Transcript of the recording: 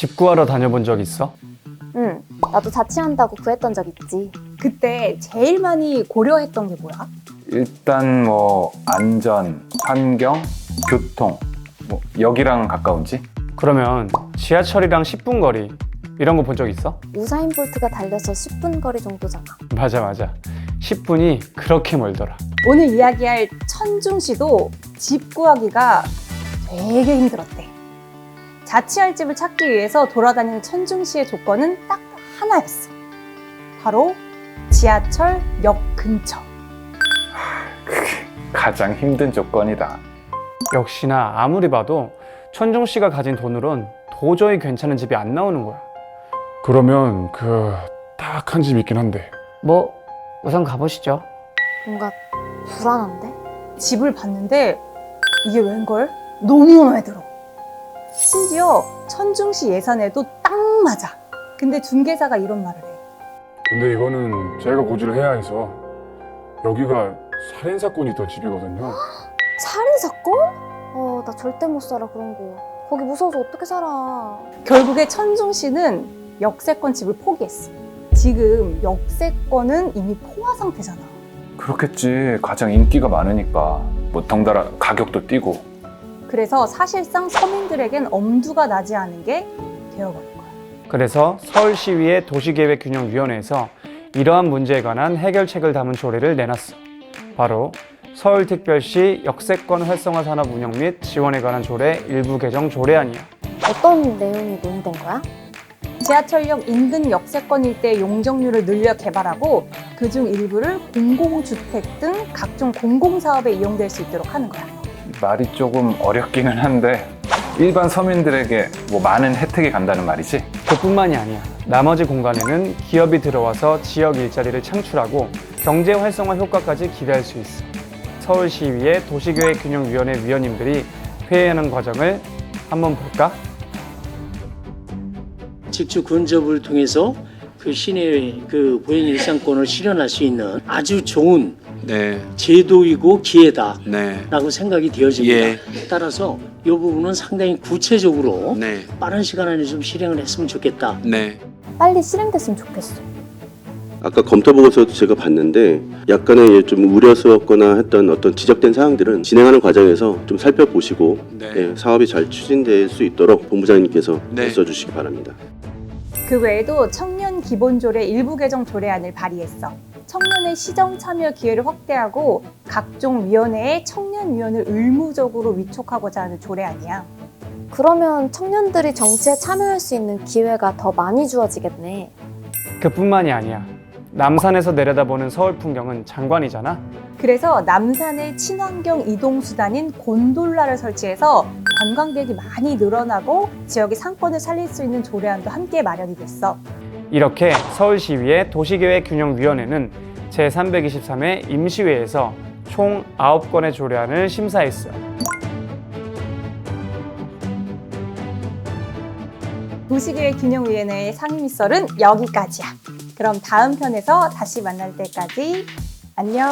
집 구하러 다녀본 적 있어? 응, 나도 자취한다고 구했던 적 있지. 그때 제일 많이 고려했던 게 뭐야? 일단 뭐 안전, 환경, 교통, 뭐 여기랑 가까운지? 그러면 지하철이랑 10분 거리 이런 거 본 적 있어? 우사인 볼트가 달려서 10분 거리 정도잖아. 맞아 맞아 10분이 그렇게 멀더라 오늘 이야기할 천중시도 집 구하기가 되게 힘들었대. 자취할 집을 찾기 위해서 돌아다니는 천중시의 조건은 딱 하나였어. 바로 지하철 역 근처. 가장 힘든 조건이다. 역시나 아무리 봐도 천중 씨가 가진 돈으론 도저히 괜찮은 집이 안 나오는 거야 그러면 그 딱 한 집 있긴 한데 뭐 우선 가보시죠 뭔가 불안한데? 집을 봤는데 이게 웬걸? 너무 마음에 들어. 심지어 천중시 예산에도 딱 맞아. 근데 중개사가 이런 말을 해. 근데 이거는 제가 고지를 해야 해서 여기가 살인 사건이 있던 집이거든요. 살인 사건? 어, 나 절대 못 살아 그런 거. 거기 무서워서 어떻게 살아? 결국에 천중시는 역세권 집을 포기했어. 지금 역세권은 이미 포화 상태잖아. 그렇겠지. 가장 인기가 많으니까. 뭐 덩달아 가격도 뛰고. 그래서 사실상 서민들에겐 엄두가 나지 않은 게 되어버린 거야. 그래서 서울시의회 도시계획균형위원회에서 이러한 문제에 관한 해결책을 담은 조례를 내놨어 바로 서울특별시 역세권 활성화 산업 운영 및 지원에 관한 조례 일부 개정 조례안이야 어떤 내용이 논의된 거야? 지하철역 인근 역세권 일대 용적률을 늘려 개발하고 그중 일부를 공공주택 등 각종 공공사업에 이용될 수 있도록 하는 거야. 말이 조금 어렵기는 한데 일반 서민들에게 뭐 많은 혜택이 간다는 말이지. 그뿐만이 아니야 나머지 공간에는 기업이 들어와서 지역 일자리를 창출하고 경제 활성화 효과까지 기대할 수 있어 서울시의회 도시계획균형위원회 위원님들이 회의하는 과정을 한번 볼까? 직주 근접을 통해서 그 시내의 그 보행 일상권을 실현할 수 있는 아주 좋은 네, 제도이고 기회다라고 네, 생각이 되어집니다. 예. 따라서 이 부분은 상당히 구체적으로 네, 빠른 시간 안에 좀 실행을 했으면 좋겠다. 네. 빨리 실행됐으면 좋겠어. 아까 검토 보고서도 제가 봤는데 약간의 좀 우려스럽거나 했던 어떤 지적된 사항들은 진행하는 과정에서 좀 살펴보시고 네. 예, 사업이 잘 추진될 수 있도록 본부장님께서 네. 애써주시기 바랍니다. 그 외에도 청년 기본조례 일부 개정 조례안을 발의했어. 청년의 시정 참여 기회를 확대하고 각종 위원회에 청년위원을 의무적으로 위촉하고자 하는 조례안이야. 그러면 청년들이 정치에 참여할 수 있는 기회가 더 많이 주어지겠네. 그뿐만이 아니야 남산에서 내려다보는 서울 풍경은 장관이잖아 그래서 남산의 친환경 이동 수단인 곤돌라를 설치해서 관광객이 많이 늘어나고 지역의 상권을 살릴 수 있는 조례안도 함께 마련이 됐어. 이렇게 서울시의회 도시계획균형위원회는 제323회 임시회에서 총 9건의 조례안을 심사했어. 도시계획균형위원회의 상임위설은 여기까지야. 그럼 다음 편에서 다시 만날 때까지 안녕.